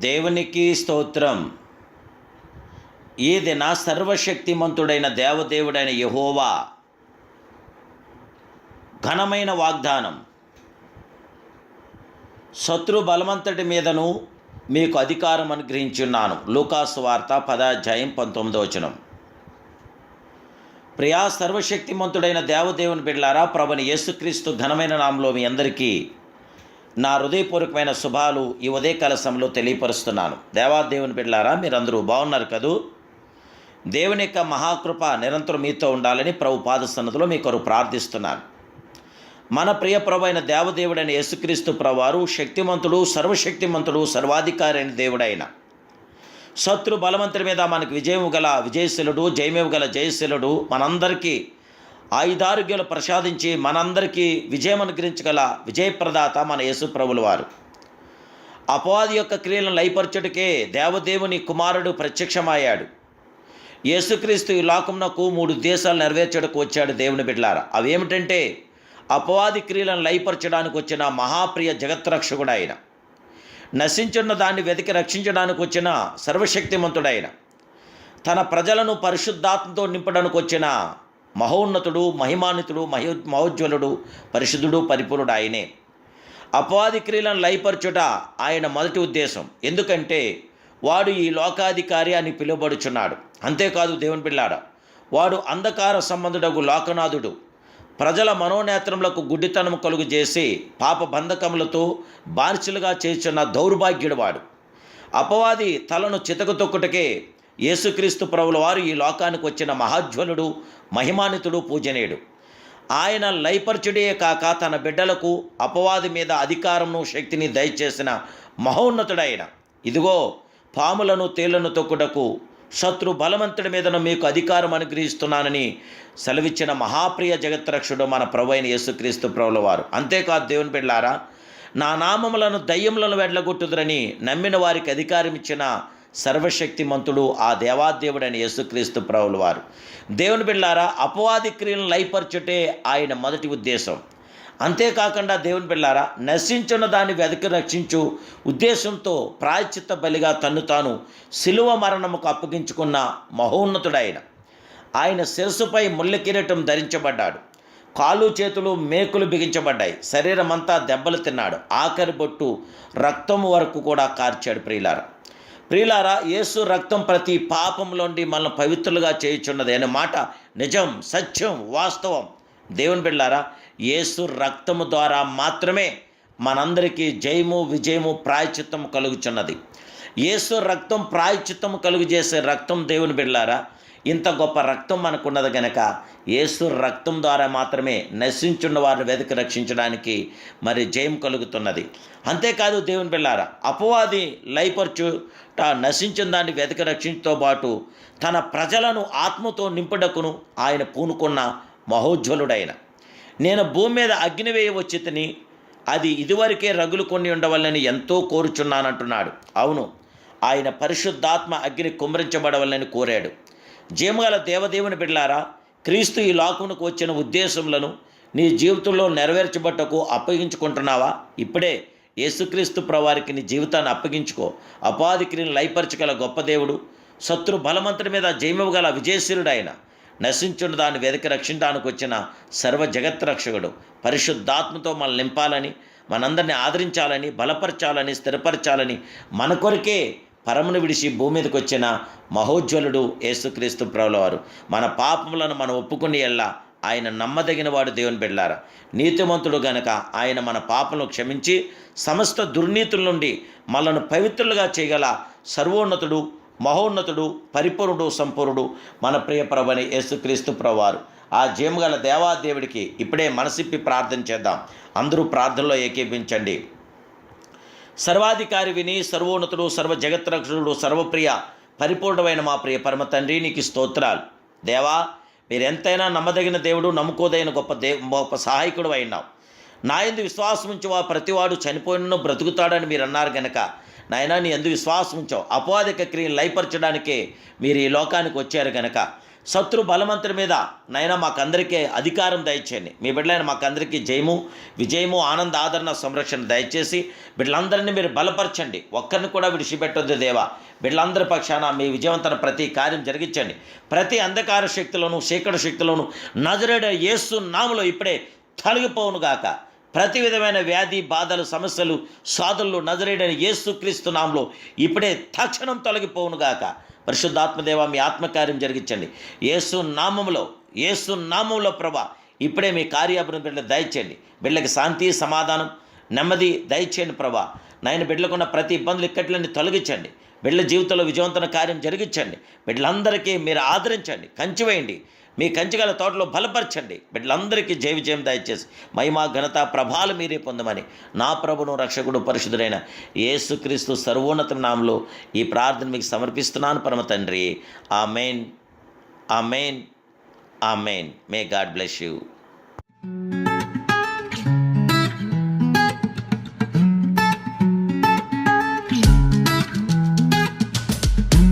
దేవునికి స్తోత్రం. ఈ దిన సర్వశక్తిమంతుడైన దేవదేవుడైన యహోవా. ఘనమైన వాగ్దానం. శత్రు బలవంతుడి మీదను మీకు అధికారం అనుగ్రహించున్నాను. లూకాస్ వార్త పదాధ్యాయం పంతొమ్మిదో వచనం. ప్రియా సర్వశక్తిమంతుడైన దేవదేవుని బిడ్లారా ప్రభుని యేసుక్రీస్తు ఘనమైన నామంలో మీ అందరికీ నా హృదయపూర్వకమైన శుభాలు ఈ ఉదయకాల సమయంలో తెలియపరుస్తున్నాను దేవాదేవుని బిడ్లారా మీరందరూ బాగున్నారు కదూ? దేవుని యొక్క మహాకృప నిరంతరం మీతో ఉండాలని ప్రభు పాద సన్నదిలో మీ కొరకు ప్రార్థిస్తున్నాను. మన ప్రియ ప్రభు అయిన దేవదేవుడైన యేసుక్రీస్తు ప్రవారు శక్తిమంతుడు సర్వశక్తిమంతుడు సర్వాధికారి అయిన దేవుడైన. శత్రు బలవంతుడి మీద మనకు విజయం గల విజయశీలుడు జయమేవు గల జయశీలుడు మనందరికీ ఆయుధారోగ్యాలు ప్రసాదించి మనందరికీ విజయం అనుగ్రహించగల విజయప్రదాత మన యేసు ప్రభుల వారు. అపవాది యొక్క క్రియలను లయపరచుటకే దేవదేవుని కుమారుడు ప్రత్యక్షమయ్యాడు. యేసుక్రీస్తు ఈ మూడు దేశాలు నెరవేర్చడానికి వచ్చాడు దేవుని బిడ్డలారా. అవేమిటంటే అపవాది క్రియలను లయపరచడానికి వచ్చిన మహాప్రియ జగత్రక్షకుడు ఆయన నశించున్న దాన్ని వెతికి రక్షించడానికి వచ్చిన సర్వశక్తిమంతుడైన తన ప్రజలను పరిశుద్ధాత్మతో నింపడానికి వచ్చిన మహోన్నతుడు మహిమాన్వితుడు మహో మహోజ్వలుడు పరిశుద్ధుడు పరిపూర్ణుడు ఆయనే. అపవాది క్రియలను లయపరచుట ఆయన మొదటి ఉద్దేశం. ఎందుకంటే వాడు ఈ లోకాధికారి అని పిలువబడుచున్నాడు. అంతేకాదు దేవుని పిల్లాడ వాడు అంధకార సంబంధుడకు లోకనాథుడు. ప్రజల మనోనేత్రములకు గుడ్డితనము కలుగు చేసి పాప బంధకములతో బానిసలుగా చేస్తున్న దౌర్భాగ్యుడు వాడు. అపవాది తలను చితక తొక్కుటకే యేసుక్రీస్తు ప్రభుల వారు ఈ లోకానికి వచ్చిన మహాజ్వలుడు మహిమానితుడు పూజనీయుడు. ఆయన లయపరచుడే కాక తన బిడ్డలకు అపవాది మీద అధికారమును శక్తిని దయచేసిన మహోన్నతుడైన. ఇదిగో పాములను తేళ్ళను తొక్కుటకు శత్రు బలవంతుడి మీదను మీకు అధికారం అనుగ్రహిస్తున్నానని సెలవిచ్చిన మహాప్రియ జగత్రక్షుడు మన ప్రభు అయిన యేసుక్రీస్తు ప్రభుల వారు. అంతేకాదు దేవుని బిడ్డారా నా నామములను దయ్యములను వెడ్లగొట్టుదురని నమ్మిన వారికి అధికారం ఇచ్చిన సర్వశక్తిమంతుడు ఆ దేవాదేవుడైన యేసుక్రీస్తు ప్రభుల వారు. దేవుని బిళ్ళారా అపవాది క్రియలను లయపరచుటే ఆయన మొదటి ఉద్దేశం. అంతేకాకుండా దేవుని బిళ్ళారా నశించున్న దాన్ని వెతికి రక్షించు ఉద్దేశంతో ప్రాయచిత్త బలిగా తన్ను తాను శిలువ మరణముకు అప్పగించుకున్న మహోన్నతుడైన. ఆయన శిరస్సుపై ముళ్ళ కిరీటం ధరించబడ్డాడు. కాలు చేతులు మేకులు బిగించబడ్డాయి. శరీరం అంతా దెబ్బలు తిన్నాడు. ఆఖరి బొట్టు రక్తము వరకు కూడా కార్చాడు ప్రియులారా. ప్రియులారా యేసు రక్తం ప్రతి పాపంలోండి మనల్ని పవిత్రులుగా చేయుచున్నది అనే మాట నిజం సత్యం వాస్తవం. దేవుని బిళ్ళారా యేసు రక్తము ద్వారా మాత్రమే మనందరికీ జయము విజయము ప్రాయచిత్తము కలుగుచున్నది. యేసు రక్తం ప్రాయచిత్తము కలుగు చేసే రక్తం దేవుని బిళ్ళారా ఇంత గొప్ప రక్తం మనకున్నది గనక యేసు రక్తం ద్వారా మాత్రమే నశించున్న వారిని వెతికి రక్షించడానికి మరి జయం కలుగుతున్నది. అంతేకాదు దేవుని పిల్లారా అపవాది లయపరచుట నశించిన దాన్ని వెతికి రక్షించతో పాటు తన ప్రజలను ఆత్మతో నింపుడకును ఆయన పూనుకున్న మహోజ్వలుడైన. నేను భూమి మీద అగ్ని వేయవచ్చితిని అది ఇదివరకే రగులు కొన్ని ఉండవల్లని ఎంతో కోరుచున్నానంటున్నాడు. అవును ఆయన పరిశుద్ధాత్మ అగ్ని కుమ్మరించబడవలని కోరాడు. జీమగల దేవదేవుని బిడ్లారా క్రీస్తు ఈ లాకునకు వచ్చిన ఉద్దేశములను నీ జీవితంలో నెరవేర్చబట్టకు అప్పగించుకుంటున్నావా? ఇప్పుడే యేసుక్రీస్తు ప్రవారికి నీ జీవితాన్ని అప్పగించుకో. అపాధి క్రియను లయపరచగల గొప్ప దేవుడు శత్రు బలమంతటి మీద జయమివ్వగల విజయశీరుడైన ఆయన నశించున్న దాన్ని వెదకి రక్షించడానికి వచ్చిన సర్వ జగత్రక్షకుడు పరిశుద్ధాత్మతో మనల్ని నింపాలని మనందరిని ఆదరించాలని బలపరచాలని స్థిరపరచాలని మన కొరకే పరమును విడిచి భూమి మీదకి వచ్చిన మహోజ్వలుడు యేసుక్రీస్తు ప్రభులవారు. మన పాపములను మనం ఒప్పుకుని ఎల్లా ఆయన నమ్మదగిన వాడు దేవుని బిడ్డారా నీతిమంతుడు గనక ఆయన మన పాపలను క్షమించి సమస్త దుర్నీతుల నుండి మనను పవిత్రులుగా చేయగల సర్వోన్నతుడు మహోన్నతుడు పరిపూర్ణుడు సంపూర్ణుడు మన ప్రియ ప్రభని యేసుక్రీస్తు ప్రవారు ఆ జీమగల దేవాదేవుడికి ఇప్పుడే మనసిప్పి ప్రార్థన చేద్దాం. అందరూ ప్రార్థనలో ఏకీపించండి సర్వాధికారి విని సర్వోన్నతుడు సర్వ జగత్రక్షుడు సర్వప్రియ పరిపూర్ణమైన మా ప్రియ పరమ తండ్రి నీకు స్తోత్రాలు. దేవా మీరు ఎంతైనా నమ్మదగిన దేవుడు నమ్ముకోదైన గొప్ప దే గొప్ప సహాయకుడు అయినావు. నా ఎందు విశ్వాసం ఉంచి వా ప్రతివాడు చనిపోయినను బ్రతుకుతాడని మీరు అన్నారు గనక నాయన నీ ఎందు విశ్వాసం ఉంచావు. అపవాదిక క్రియలు లయపరచడానికే మీరు ఈ లోకానికి వచ్చారు గనక శత్రు బలవంతుడి మీద నైనా మాకందరికీ అధికారం దయచేయండి. మీ బిడ్డలైన మాకందరికీ జయము విజయము ఆనంద ఆదరణ సంరక్షణ దయచేసి బిడ్డలందరినీ మీరు బలపరచండి. ఒక్కరిని కూడా విడిచిపెట్టొద్దు దేవా. బిడ్డలందరి పక్షాన మీ విజయవంతన ప్రతి కార్యం జరిగించండి. ప్రతి అంధకార శక్తులను చీకటి శక్తులను నజరేడ యేసు నాములో ఇప్పుడే తొలగిపోవును గాక ప్రతి విధమైన వ్యాధి బాధలు సమస్యలు సాధులు నజరేడని యేసుక్రీస్తు నామంలో ఇప్పుడే తక్షణం తొలగిపోవును గాక. పరిశుద్ధాత్మదేవ మీ ఆత్మకార్యం జరిగించండి. యేసు నామములో యేసు నామంలో ప్రభా ఇప్పుడే మీ కార్యాభివృద్ధి బిడ్డలు దయచేయండి. బిడ్డలకి శాంతి సమాధానం నెమ్మది దయచేయండి ప్రభా. నాయన బిడ్డలకున్న ప్రతి ఇబ్బందులు ఇక్కట్లన్నీ తొలగించండి. బిడ్డల జీవితంలో విజయవంతమైన కార్యం జరిగించండి. బిడ్డలందరికీ మీరు ఆదరించండి. కంచివేయండి మీ కంచిగల తోటలో బలపరచండి. బిడ్డలందరికీ జయ విజయం దయచేసి మహిమా ఘనత ప్రభాలు మీరే పొందమని నా ప్రభును రక్షకుడు పరిశుద్ధుడైన యేసుక్రీస్తు సర్వోన్నత నామంలో ఈ ప్రార్థన మీకు సమర్పిస్తున్నాను పరమ తండ్రి. ఆ మెయిన్ ఆ మెయిన్ ఆ మెయిన్ మే గాడ్ బ్లెస్ యూ.